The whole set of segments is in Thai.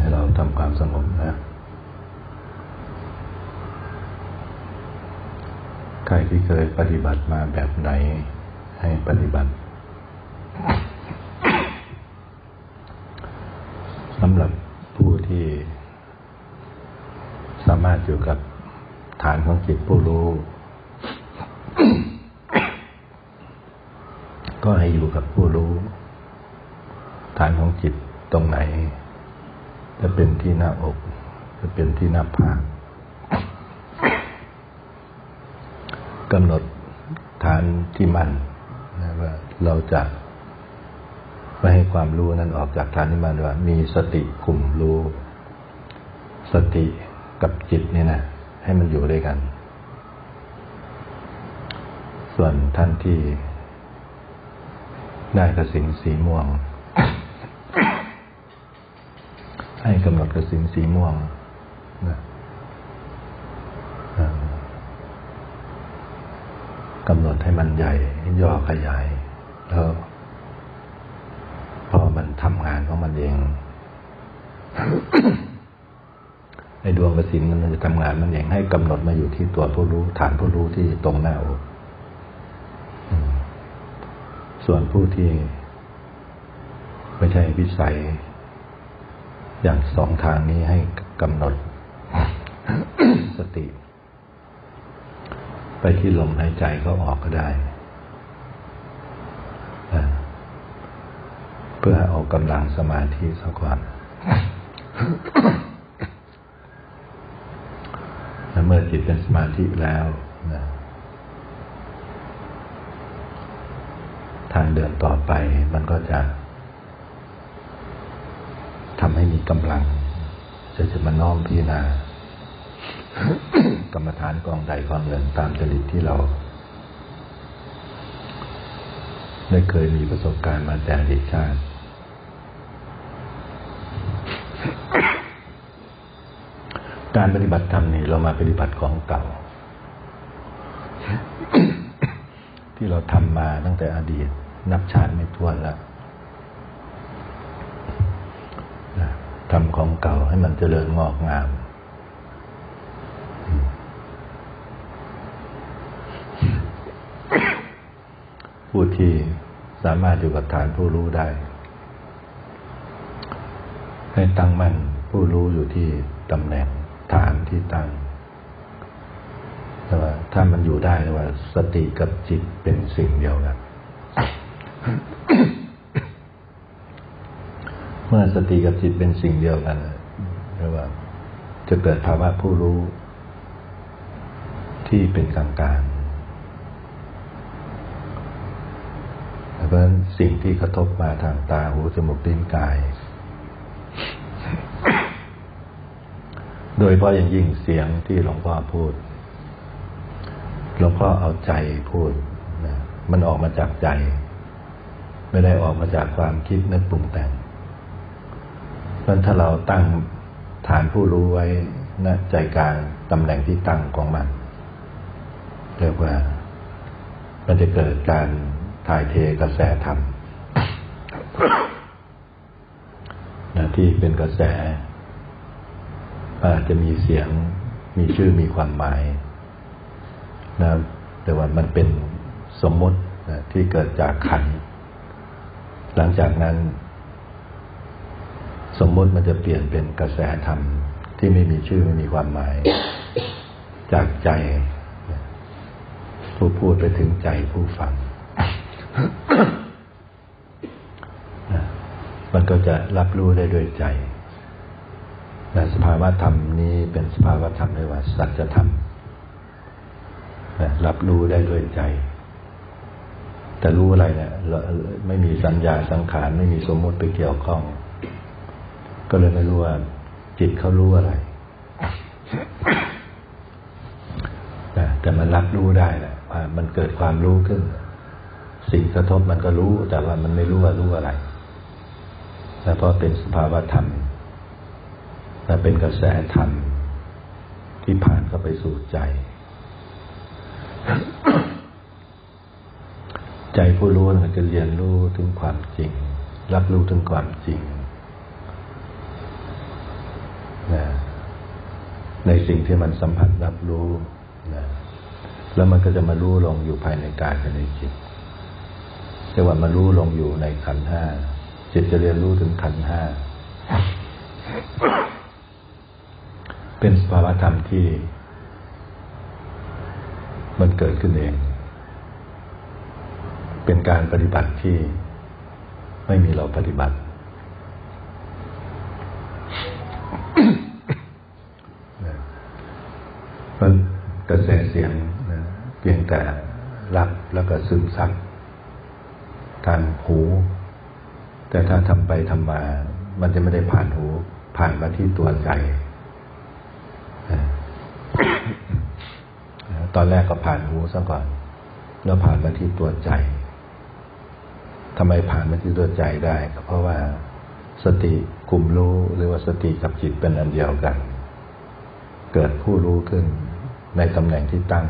ให้เราทำความสงบนะใครที่เคยปฏิบัติมาแบบไหนให้ปฏิบัติสำหรับผู้ที่ สามารถอยู่กับฐานของจิตผู้รู้ ก็ให้อยู่กับผู้รู้ ฐานของจิตตรงไหน จะเป็นที่หน้าอก จะเป็นที่หน้าผากกำหนดฐานที่มันนะว่าเราจะไม่ให้ความรู้นั้นออกจากฐานที่มันว่า มีสติกลุ่มรู้ สติกับจิตเนี่ยนะให้มันอยู่ด้วยกัน ส่วนท่านที่ได้กระสินสีม่วง กำหนดกระสินสีม่วงนะกำหนดให้มันใหญ่ ย่อขยาย แล้วพอมันทำงานของมันเองไอ้ดวงกสินมันจะทำงานมันเองให้กำหนดมาอยู่ที่ตัวผู้รู้ ฐานผู้รู้ที่ตรงหน้าอกส่วนผู้ที่ไม่ใช่วิสัย อย่างสองทางนี้ให้กำหนด สติ ไปที่ลมหายใจเขาออกก็ได้ เพื่อเอากำลังสมาธิสักก่อนเมื่อจิตเป็นสมาธิแล้วนะทางเดินต่อไปมันก็จะ ทำให้มีกำลังจะจะมาน้อมพิจารณากรรมฐานกองใดกองหนึ่งตามจริตที่เราได้เคยมีประสบการณ์มาแต่อดีตชาติการปฏิบัติธรรมนี่เรามาปฏิบัติของเก่า ที่เราทำมาตั้งแต่อดีต นับชาติไม่ถ้วนแล้ว ทำของเก่าให้มันเจริญงอกงาม ผู้ที่สามารถอยู่กับฐานผู้รู้ได้ ให้ตั้งมั่นผู้รู้อยู่ที่ตำแหน่งฐานที่ตั้งแต่ว่าถ้ามันอยู่ได้ว่า สติกับจิตเป็นสิ่งเดียวกัน เมื่อสติกับจิตเป็นสิ่งเดียวกันเรียกว่า จะเกิดภาวะผู้รู้ ที่เป็นกลางกลางเพราะฉะนั้นสิ่งที่กระทบมาทางตาหูจมูกลิ้นกาย โดยเฉพาะอย่างยิ่งเสียงที่หลวงพ่อพูดหลวงพ่อเอาใจพูดนะมันออกมาจากใจ ไม่ได้ออกมาจากความคิดนึกปรุงแต่ง พราะถ้าเราตั้งฐานผู้รู้ไว้ณใจกลางตำแหน่งที่ตั้งของมัน เรียกว่า มันจะเกิดการถ่ายเทกระแสธรรมนะที่เป็นกระแส อาจจะมีเสียงมีชื่อมีความหมายนะแต่ว่ามันเป็นสมมตินะที่เกิดจากขัน หลังจากนั้น สมมติมันจะเปลี่ยนเป็นกระแสธรรม ที่ไม่มีชื่อไม่มีความหมาย จากใจ ผู้พูดไปถึงใจผู้ฟัง มันก็จะรับรู้ได้ด้วยใจแต่สภาวะธรรมนี้เป็นสภาวะธรรมเรียกว่าสัจธรรมรับรู้ได้ด้วยใจ แต่รู้อะไรเนี่ยไม่มีสัญญาสังขาร ไม่มีสมมติไปเกี่ยวข้อง ก็เลยไม่รู้ว่า จิตเขารู้อะไรแต่มันรับรู้ได้แหละว่ามันเกิดความรู้ขึ้น สิ่งกระทบมันก็รู้ แต่ว่ามันไม่รู้ว่ารู้อะไรแต่เพราะเป็นสภาวะธรรมและเป็นกระแสธรรมที่ผ่านเข้าไปสู่ใจ ใจผู้รู้มันจะเรียนรู้ถึงความจริง รับรู้ถึงความจริง ในสิ่งที่มันสัมผัสรับรู้นะแล้วมันก็จะมารู้ลงอยู่ภายในกายภายในจิตเรียกว่ามารู้ลงอยู่ในขันห้าจิตจะเรียนรู้ถึงขันห้าเป็นสภาวธรรมที่ มันเกิดขึ้นเอง เป็นการปฏิบัติที่ไม่มีเราปฏิบัติ มัน กระแสเสียงนะเพียงแต่รับแล้วก็ซึมซับทางหู แต่ถ้าทำไปทำมา มันจะไม่ได้ผ่านหู ผ่านมาที่ตัวใจ ตอนแรกก็ผ่านหูซะก่อน แล้วผ่านมาที่ตัวใจทำไมผ่านมาที่ตัวใจได้ก็เพราะว่าสติกลุ่มรู้หรือว่าสติกับจิตเป็นอันเดียวกัน เกิดผู้รู้ขึ้น ในตำแหน่งที่ตั้ง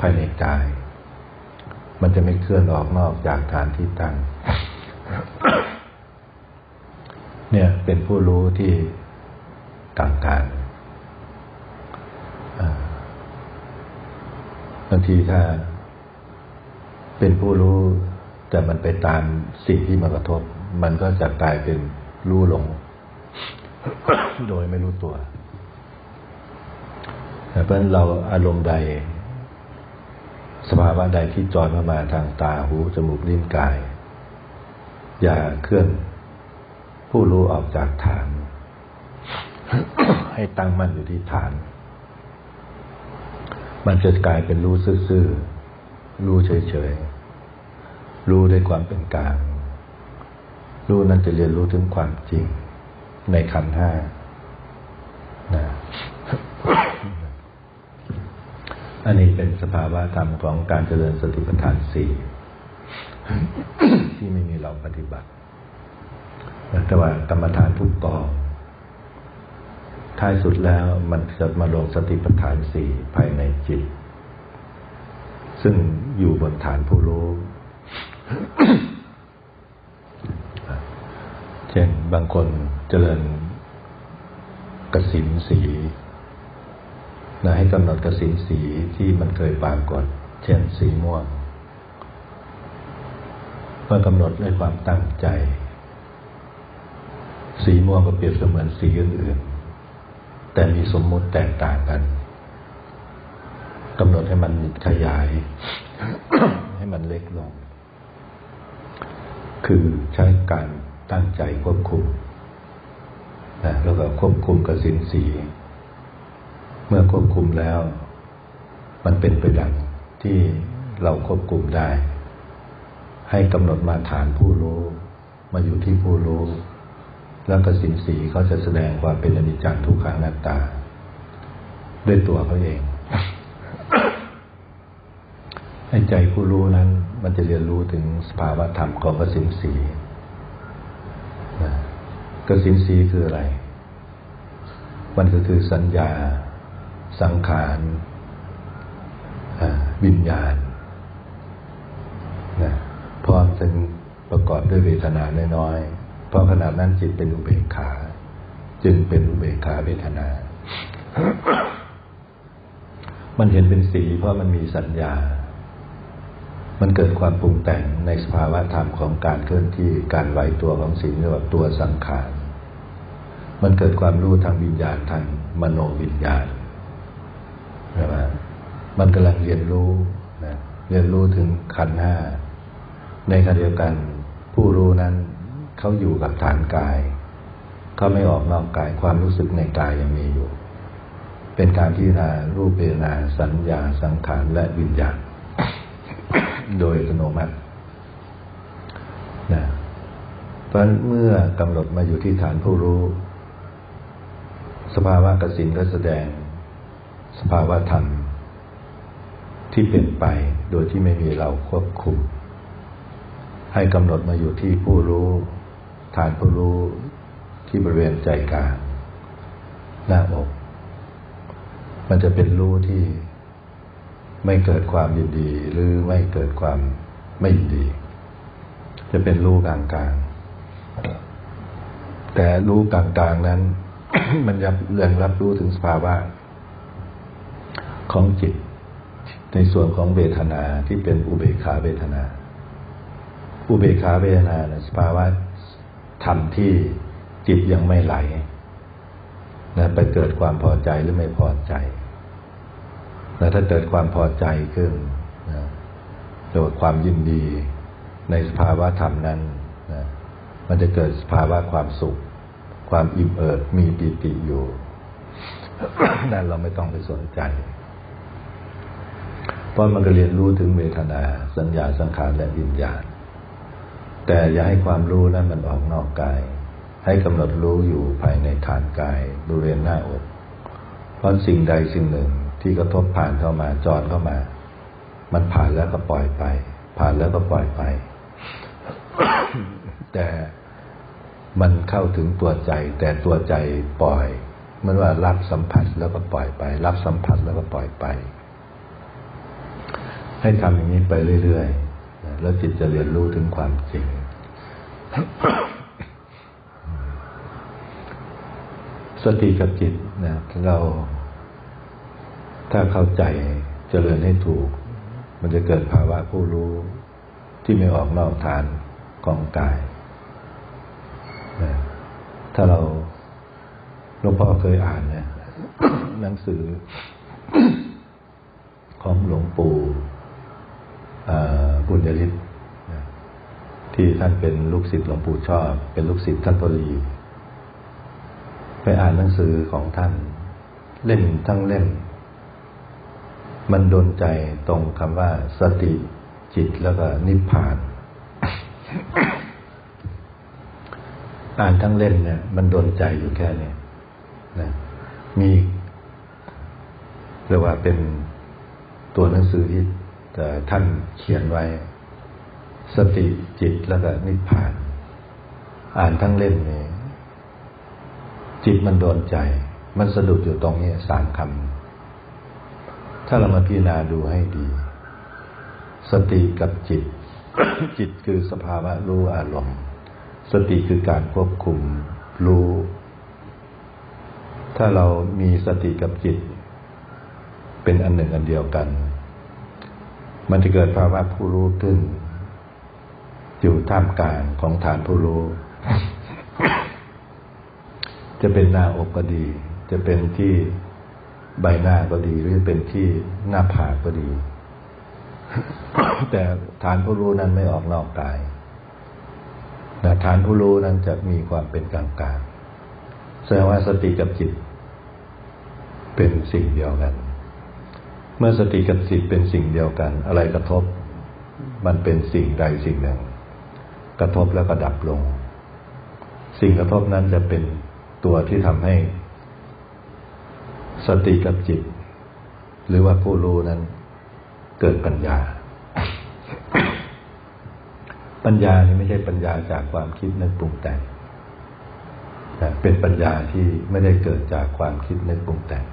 ภายในกาย มันจะไม่เคลื่อนออกนอกจากฐานที่ตั้ง เนี่ยเป็นผู้รู้ที่กลางกางบางทีถ้าเป็นผู้รู้แต่มันไปตามสิ่งที่มากระทบ มันก็จะกลายเป็นรู้หลง โดยไม่รู้ตัว เพราะฉะนั้นเราอารมณ์ใด สภาวะใดที่จอยมามาทางตาหูจมูกลิ้นกาย อย่าเคลื่อนผู้รู้ออกจากฐาน ให้ตั้งมั่นอยู่ที่ฐาน มันจะกลายเป็นรู้ซื่อๆรู้เฉยๆรู้ด้วยความเป็นกลางรู้นั่นจะเรียนรู้ถึงความจริงในขันห้านะ อันนี้เป็นสภาวะธรรมของการเจริญสติปัฏฐานสี่ที่ไม่มีเราปฏิบัติแต่ว่ากรรมฐานทุกกองท้ายสุดแล้วมันจะมาลงสติปัฏฐานสี่ภายในจิต ซึ่งอยู่บนฐานผู้รู้เช่นบางคนเจริญกสินสี นะให้กำหนดกสินสีที่มันเคยปรากฏ เช่นสีม่วงเมื่อกำหนดด้วยความตั้งใจ สีม่วงก็เปรียบเสมือนสีอื่นๆแต่มีสมมุติแตกต่างกันกำหนดให้มันขยาย ให้มันเล็กลง คือใช้การตั้งใจควบคุมนะแล้วก็ควบคุมกสินสี เมื่อควบคุมแล้ว มันเป็นไปดังที่เราควบคุมได้ ให้กำหนดมาฐานผู้รู้ มาอยู่ที่ผู้รู้ แล้วกสินสีเขาจะแสดงความเป็นอนิจจังทุกขังนัตตา ด้วยตัวเขาเองให้ใจผู้รู้นั้น มันจะเรียนรู้ถึงสภาวะธรรมของกสินสีกสินสีคืออะไร มันก็คือสัญญา สังขารวิญญาณนะพร้อมจึงประกอบด้วยเวทนาน้อยๆเพราะขณะนั้นจิตเป็นอุเบกขา จึงเป็นอุเบกขาเวทนา มันเห็นเป็นสีเพราะมันมีสัญญา มันเกิดความปรุงแต่งในสภาวะธรรมของการเคลื่อนที่การไหวตัวของสิ่งเรียกว่าตัวสังขาร มันเกิดความรู้ทางวิญญาณทางมโนวิญญาณ ใช่ไหมมันกำลังเรียนรู้นะเรียนรู้ถึงขันห้าในขณะเดียวกัน ผู้รู้นั้นเขาอยู่กับฐานกายเขาไม่ออกนอกกายความรู้สึกในกายยังมีอยู่ เป็นการพิจารณารูปเวทนาสัญญาสังขารและวิญญาณโดยอัตโนมัตินะเพราะเมื่อกำหนดมาอยู่ที่ฐานผู้รู้ สภาวะกสินก็แสดง สภาวะธรรม ที่เป็นไปโดยที่ไม่มีเราควบคุม ให้กำหนดมาอยู่ที่ผู้รู้ฐานผู้รู้ที่บริเวณใจกลางหน้าอก มันจะเป็นรู้ที่ไม่เกิดความยินดี หรือไม่เกิดความไม่ยินดี จะเป็นรู้กลางกลางแต่รู้กลางกลางนั้น มันยับเรื่องรับรู้ถึงสภาวะ ของจิต ในส่วนของเวทนาที่เป็นอุเบกขาเวทนา อุเบกขาเวทนานะสภาวะธรรมที่จิตยังไม่ไหลนะไปเกิดความพอใจหรือไม่พอใจนะถ้าเกิดความพอใจขึ้นนะเกิดความยินดีในสภาวะธรรมนั้นนะมันจะเกิดสภาวะความสุข ความอิ่มเอิบมีปิติอยู่นั่นเราไม่ต้องไปสนใจ เพราะมันก็เรียนรู้ถึงเวทนา สัญญาสังขารและวิญญาณ แต่อย่าให้ความรู้นั้นมันออกนอกกาย ให้กำหนดรู้อยู่ภายในฐานกายบริเวณหน้าอก เพราะสิ่งใดสิ่งหนึ่งที่กระทบผ่านเข้ามาจอดเข้ามา มันผ่านแล้วก็ปล่อยไป ผ่านแล้วก็ปล่อยไป แต่มันเข้าถึงตัวใจ แต่ตัวใจปล่อยเหมันว่ารับสัมผัสแล้วก็ปล่อยไป รับสัมผัสแล้วก็ปล่อยไป ให้ทำอย่างนี้ไปเรื่อยๆ แล้วจิตจะเรียนรู้ถึงความจริง สติกับจิตนะเราถ้าเข้าใจเจริญให้ถูก มันจะเกิดภาวะผู้รู้ที่ไม่ออกนอกฐานของกายนะถ้าเราหลวงพ่อเคยอ่านเนี่ยหนังสือของหลวงปู่ บุญยฤทธิ์ที่ท่านเป็นลูกศิษย์หลวงปู่ชอบ เป็นลูกศิษย์ท่านปรีไปอ่านหนังสือของท่าน เล่มทั้งเล่ม มันโดนใจตรงคำว่า สติจิตแล้วก็นิพพาน อ่านทั้งเล่มเนี่ย มันโดนใจอยู่แค่นี้นะมีเรียกว่าเป็นตัวหนังสือที่ แต่ท่านเขียนไว้ สติจิตแล้วก็นิพพาน อ่านทั้งเล่มนี้ จิตมันโดนใจ มันสะดุดอยู่ตรงนี้สามคำ ถ้าเรามาพิจารณาดูให้ดี สติกับจิต จิตคือสภาวะรู้อารมณ์ สติคือการควบคุมรู้ ถ้าเรามีสติกับจิต เป็นอันหนึ่งอันเดียวกัน มันจะเกิดภาวะผู้รู้ขึ้น อยู่ท่ามกลางของฐานผู้รู้ จะเป็นหน้าอกก็ดี จะเป็นที่ใบหน้าก็ดี หรือเป็นที่หน้าผากก็ดี แต่ฐานผู้รู้นั้นไม่ออกนอกกายแต่ฐานผู้รู้นั้นจะมีความเป็นกลางกลางแสดงว่าสติกับจิต เป็นสิ่งเดียวกัน เมื่อสติกับจิตเป็นสิ่งเดียวกัน อะไรกระทบ มันเป็นสิ่งใดสิ่งหนึ่ง กระทบแล้วก็ดับลง สิ่งกระทบนั้นจะเป็นตัวที่ทำให้ สติกับจิต หรือว่าผู้รู้นั้น เกิดปัญญา ปัญญานี่ไม่ใช่ปัญญาจากความคิดนึกปรุงแต่งแต่เป็นปัญญาที่ไม่ได้เกิดจากความคิดนึกปรุงแต่ง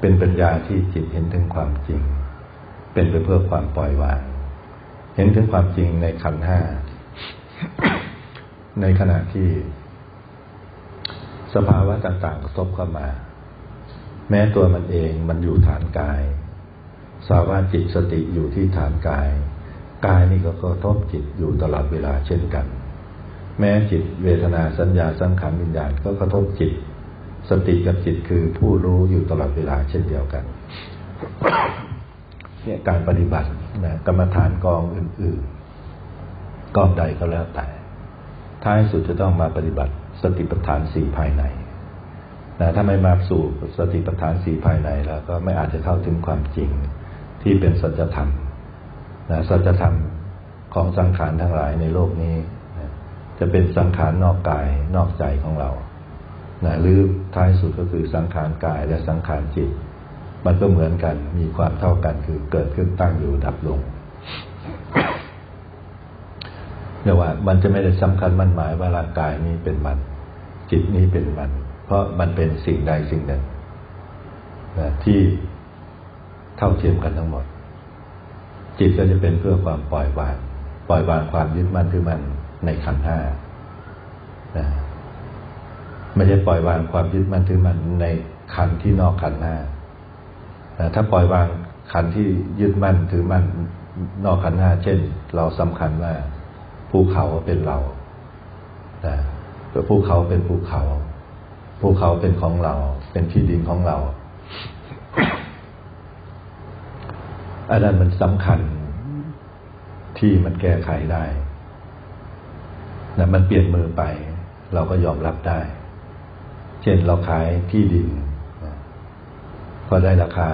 เป็นปัญญาที่จิตเห็นถึงความจริง เป็นไปเพื่อความปล่อยวาง เห็นถึงความจริงในขันห้า ในขณะที่ สภาวะต่างๆกระทบเข้ามา แม้ตัวมันเองมันอยู่ฐานกาย สาวาจิตสติอยู่ที่ฐานกาย กายนี่ก็กระทบจิตอยู่ตลอดเวลาเช่นกัน แม้จิตเวทนาสัญญาสังขารวิญญาณก็กระทบจิต สติกับจิตคือผู้รู้อยู่ตลอดเวลาเช่นเดียวกันเนี่ยการปฏิบัตินะกรรมฐานกองอื่นๆกองใดก็แล้วแต่ ท้ายสุดจะต้องมาปฏิบัติสติปัฏฐานสี่ภายในนะถ้าไม่มาสู่สติปัฏฐานสี่ภายในแล้ว ก็ไม่อาจจะเข้าถึงความจริงที่เป็นสัจธรรมนะสัจธรรมของสังขารทั้งหลายในโลกนี้นะจะเป็นสังขารนอกกายนอกใจของเรา นะหรือท้ายสุดก็คือสังขารกายและสังขารจิต มันก็เหมือนกันมีความเท่ากันคือเกิดขึ้นตั้งอยู่ดับลงเรียว่ามันจะไม่ได้สำคัญมั่นหมายว่าร่างกายนี้เป็นมัน จิตนี้เป็นมัน เพราะมันเป็นสิ่งใดสิ่งหนึ่งนะที่เท่าเทียมกันทั้งหมด จิตก็จะเป็นเพื่อความปล่อยวาง ปล่อยวางความยึดมั่นถือมั่นในขันธ์ห้านะ ไม่ใช่ปล่อยวางความยึดมั่นถือมั่นในขันที่นอกขันหน้าถ้าปล่อยวางขันที่ยึดมั่นถือมั่นนอกขันหน้าเช่น เราสำคัญว่าภูเขาเป็นเรานะภูเขาเป็นภูเขา ภูเขาเป็นของเรา เป็นที่ดินของเรา อันนั้นมันสำคัญที่มันแก้ไขได้นะมันเปลี่ยนมือไป เราก็ยอมรับได้ เช่นเราขายที่ดินพอได้ราคา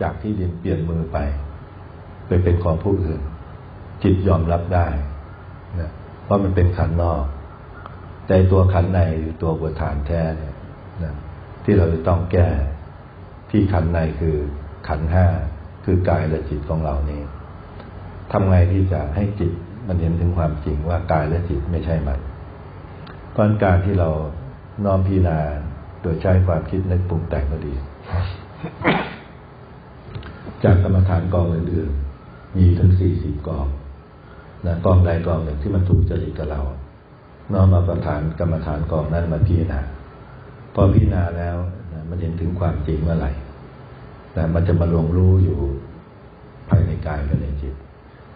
จากที่ดินเปลี่ยนมือไป ไปเป็นของผู้อื่น จิตยอมรับได้นะเพราะมันเป็นขันนอก แต่ตัวขันในหรือตัวบทฐานแท้เนี่ยนะที่เราจะต้องแก้ที่ขันในคือขันห้าคือกายและจิตของเรานี้ทำไงที่จะให้จิตมันเห็นถึงความจริงว่ากายและจิตไม่ใช่มันเพราะการที่เรา น้อมพิจารณาโดยใช้ความคิดนึกปรุงแต่งก็ดี จากกรรมฐานกองอื่นๆมีถึงสี่สิบกองนะกองใดกองหนึ่งที่มันถูกจริตกับเรา น้อมมาประทานกรรมฐานกองนั้นมาพิจารณาพอพิจารณาแล้วนะมันเห็นถึงความจริงเมื่อไหร่นะมันจะมาลงรู้อยู่ภายในกายกับในจิต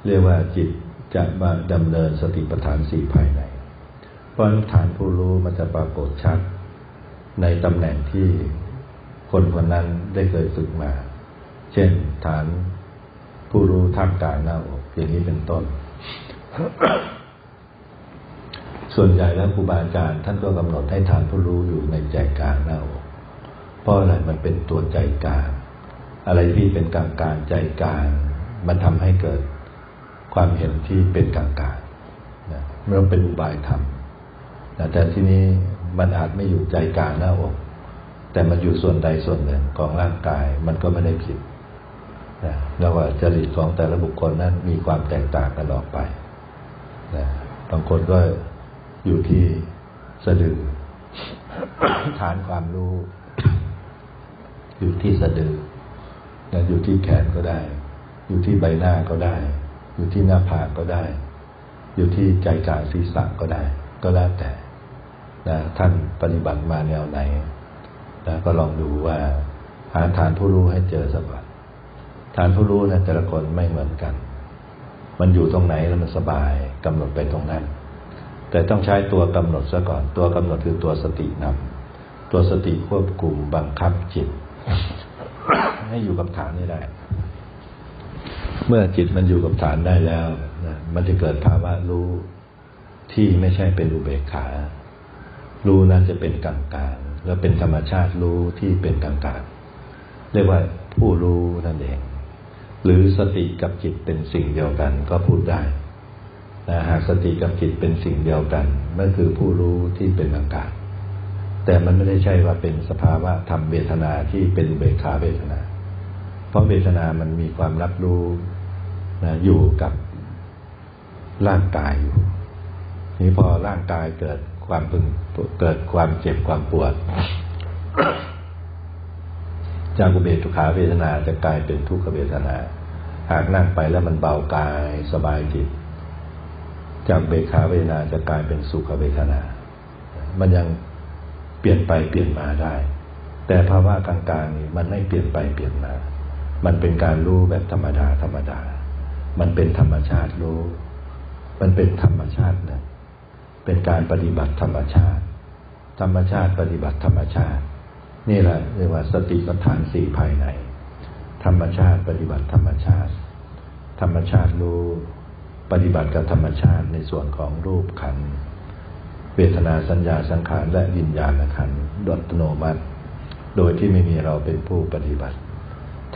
เรียกว่าจิตจะมาดำเนินสติปัฏฐานสี่ภายใน ราะฐานผู้รู้มันจะปรากฏชัด ในตำแหน่งที่คนคนนั้นได้เคยฝึกมา เช่นฐานผู้รู้ท่ามกลางหน้าอกอย่างนี้เป็นต้น ส่วนใหญ่แล้วครูบาอาจารย์ท่านก็กำหนดให้ฐานผู้รู้อยู่ในใจกลางหน้าอก เพราะอะไรมันเป็นตัวใจกลาง อะไรที่เป็นกลางกลางใจกลางมันทำให้เกิดความเห็นที่เป็นกลางกลางนะเมื่อเป็นอุบายธรรม แต่ที่นี้มันอาจไม่อยู่ใจกลางหน้าอก แต่มันอยู่ส่วนใดส่วนหนึ่งของร่างกายมันก็ไม่ได้ผิดนะแล้วว่าจริตของแต่ละบุคคลนั้นมีความแตกต่างกันออกไปนะบางคนก็อยู่ที่สะดือ ฐานความรู้ อยู่ที่สะดือนะอยู่ที่แขนก็ได้ อยู่ที่ใบหน้าก็ได้ อยู่ที่หน้าผากก็ได้ อยู่ที่ใจกลางศีรษะก็ได้ ก็แล้วแต่ นะท่านปฏิบัติมาแนวไหนนะก็ลองดูว่าหาฐานผู้รู้ให้เจอสักวันฐานผู้รู้นะแต่ละคนไม่เหมือนกัน มันอยู่ตรงไหนแล้วมันสบายกำหนดไปตรงนั้น แต่ต้องใช้ตัวกำหนดซะก่อน ตัวกำหนดคือตัวสตินำตัวสติควบคุมบังคับจิต ให้อยู่กับฐานนี้ได้ เมื่อจิตมันอยู่กับฐานได้แล้วนะมันจะเกิดภาวะรู้ที่ไม่ใช่เป็นอุเบกขา รู้นั้นจะเป็นกลางกลางแล้วเป็นธรรมชาติรู้ที่เป็นกลางกลางเรียกว่าผู้รู้นั่นเอง หรือสติกับจิตเป็นสิ่งเดียวกันก็พูดได้นะหากสติกับจิตเป็นสิ่งเดียวกันนั่นคือผู้รู้ที่เป็นกลางกลางแต่มันไม่ได้ใช่ว่าเป็นสภาวะธรรมเวทนาที่เป็นเบกขาเวทนา เพราะเวทนามันมีความรับรู้นะอยู่กับร่างกายอยู่ นี่พอร่างกายเกิด ความพึงเกิดความเจ็บความปวด จากอุเบกขาเวทนาจะกลายเป็นทุกขเวทนา หากนั่งไปแล้วมันเบากายสบายจิต จากเบขาเวทนาจะกลายเป็นสุขเวทนา มันยังเปลี่ยนไปเปลี่ยนมาได้ แต่ภาวะกลางๆนี่มันไม่เปลี่ยนไปเปลี่ยนมา มันเป็นการรู้แบบธรรมดาธรรมดา มันเป็นธรรมชาติรู้ มันเป็นธรรมชาตินะ เป็นการปฏิบัติธรรมชาติ ธรรมชาติปฏิบัติธรรมชาติ นี่แหละเรียกว่าสติปัฏฐานสี่ภายใน ธรรมชาติปฏิบัติธรรมชาติ ธรรมชาติรู้ปฏิบัติกับธรรมชาติในส่วนของรูปขันเวทนาสัญญาสังขารและวิญญาณขันดอัตโนมัติ โดยที่ไม่มีเราเป็นผู้ปฏิบัติ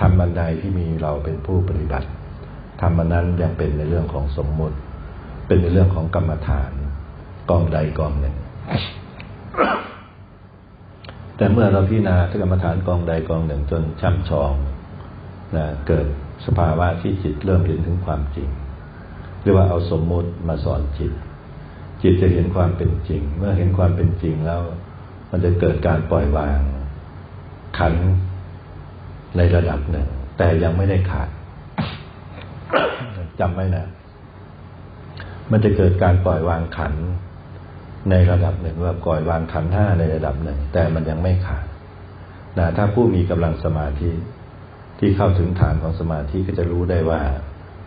ทำบันใดที่มีเราเป็นผู้ปฏิบัติทำมันนั้นยังเป็นในเรื่องของสมมุติ เป็นในเรื่องของกรรมฐาน กองใดกองหนึ่ง แต่เมื่อเราพิจารณากรรมฐานกองใดกองหนึ่งจนช่ำชองนะเกิดสภาวะที่จิตเริ่มเห็นถึงความจริงเรียกว่าเอาสมมุติมาสอนจิต จิตจะเห็นความเป็นจริง เมื่อเห็นความเป็นจริงแล้ว มันจะเกิดการปล่อยวาง ขันในระดับหนึ่ง แต่ยังไม่ได้ขาดจำไว้นะ มันจะเกิดการปล่อยวางขัน ในระดับหนึ่งว่าปล่อยวางขันห้าในระดับหนึ่ง แต่มันยังไม่ขาดนะถ้าผู้มีกำลังสมาธิที่เข้าถึงฐานของสมาธิก็จะรู้ได้ว่า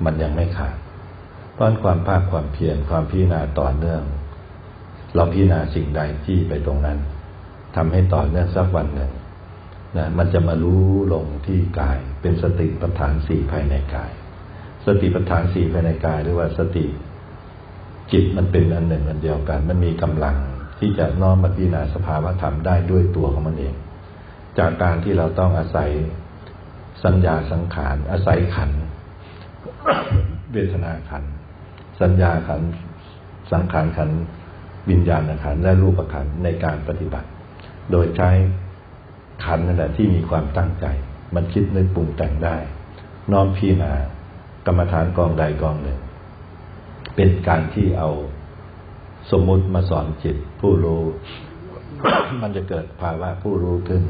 มันยังไม่ขาดเพราะฉะนั้นความภาคความเพียรความพิจารณาต่อเนื่อง เราพิจารณาสิ่งใดที่ไปตรงนั้นทำให้ต่อเนื่องสักวันหนึ่งนะมันจะมารู้ลงที่กาย เป็นสติปัฏฐานสี่ภายในกาย สติปัฏฐานสี่ภายในกายหรือว่าสติ จิตมันเป็นอันหนึ่งอันเดียวกัน มันมีกำลังที่จะน้อมมาพิจารณาสภาวะธรรมได้ด้วยตัวของมันเอง จากการที่เราต้องอาศัยสัญญาสังขาร อาศัยขัน เวทนาขัน สัญญาขัน สังขารขัน วิญญาณขัน และรูปขันในการปฏิบัติ โดยใช้ขันนั่นแหละที่มีความตั้งใจ มันคิดนึกปรุงแต่งได้ น้อมพิจารณากรรมฐานกองใดกองหนึ่ง เป็นการที่เอาสมมุติมาสอนจิตผู้รู้ มันจะเกิดภาวะผู้รู้ขึ้น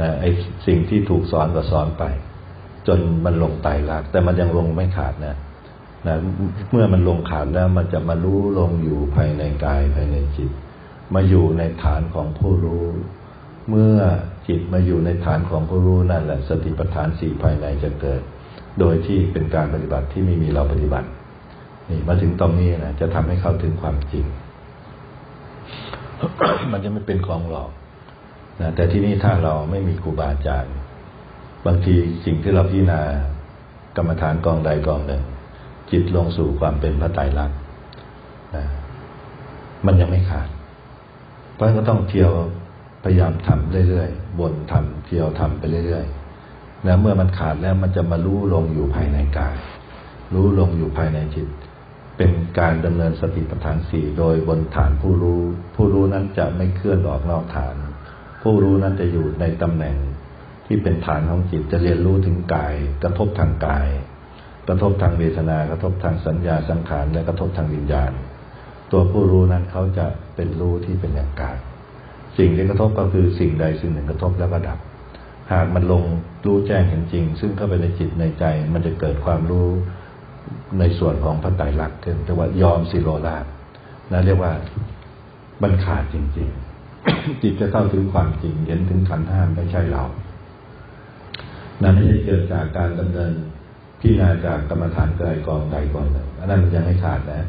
นะไอสิ่งที่ถูกสอนก็สอนไป จนมันลงไตรลักแต่มันยังลงไม่ขาดนะนะเมื่อมันลงขาดแล้วมันจะมารู้ลงอยู่ภายในกายภายในจิต มาอยู่ในฐานของผู้รู้ เมื่อจิตมาอยู่ในฐานของผู้รู้นั่นแหละสติปัฏฐานสี่ภายในจะเกิด โดยที่เป็นการปฏิบัติที่ไม่มีเราปฏิบัติ นี่มาถึงตรงนี้นะจะทำให้เข้าถึงความจริง มันจะไม่เป็นของหลอกนะแต่ที่นี่ถ้าเราไม่มีครูบาอาจารย์ บางทีสิ่งที่เราพิจารณากรรมฐานกองใดกองหนึ่ง จิตลงสู่ความเป็นพระไตรลักษณ์นะมันยังไม่ขาด เพราะฉะนั้นก็ต้องเที่ยวพยายามทำเรื่อยๆบ่นทำเที่ยวทำไปเรื่อยๆนะเมื่อมันขาดแล้วมันจะมารู้ลงอยู่ภายในกาย รู้ลงอยู่ภายในจิต เป็นการดำเนินสติปัฏฐานสี่โดยบนฐานผู้รู้ ผู้รู้นั้นจะไม่เคลื่อนออกนอกฐาน ผู้รู้นั้นจะอยู่ในตำแหน่งที่เป็นฐานของจิตจะเรียนรู้ถึงกาย กระทบทางกาย กระทบทางเวทนากระทบทางสัญญาสังขารและกระทบทางวิญญาณ ตัวผู้รู้นั้นเขาจะเป็นรู้ที่เป็นอย่างกายสิ่งที่กระทบก็คือสิ่งใดสิ่งหนึ่งกระทบแล้วก็ดับ หากมันลงรู้แจ้งเห็นจริง ซึ่งเข้าไปในจิตในใจ มันจะเกิดความรู้ ในส่วนของพระไตรลักษณ์เรียกว่ายอมสิโรลาภนะเรียกว่ามันขาดจริง ๆ จิตจะเข้าถึงความจริง เห็นถึงขันธ์ห้ามไม่ใช่เรา นั่นไม่ใช่เกิดจากการดำเนินพิจารณาจากกรรมฐานใดกองใดกองหนึ่งอันนั้นมันยังไม่ขาดนะ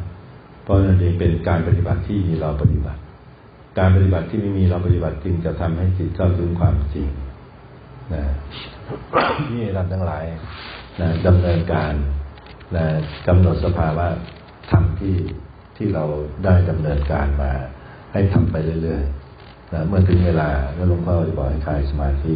เพราะนั่นเองเป็นการปฏิบัติที่มีเราปฏิบัติ การปฏิบัติที่ไม่มีเราปฏิบัติจริงจะทำให้จิตเข้าถึงความจริงนะนี่เราทั้งหลายนะดำเนินการ นะกำหนดสภาวะธรรมที่ที่เราได้ดำเนินการมา ให้ทำไปเรื่อยๆนะเมื่อถึงเวลาแล้วหลวงพ่อจะบอกให้คลายสมาธิ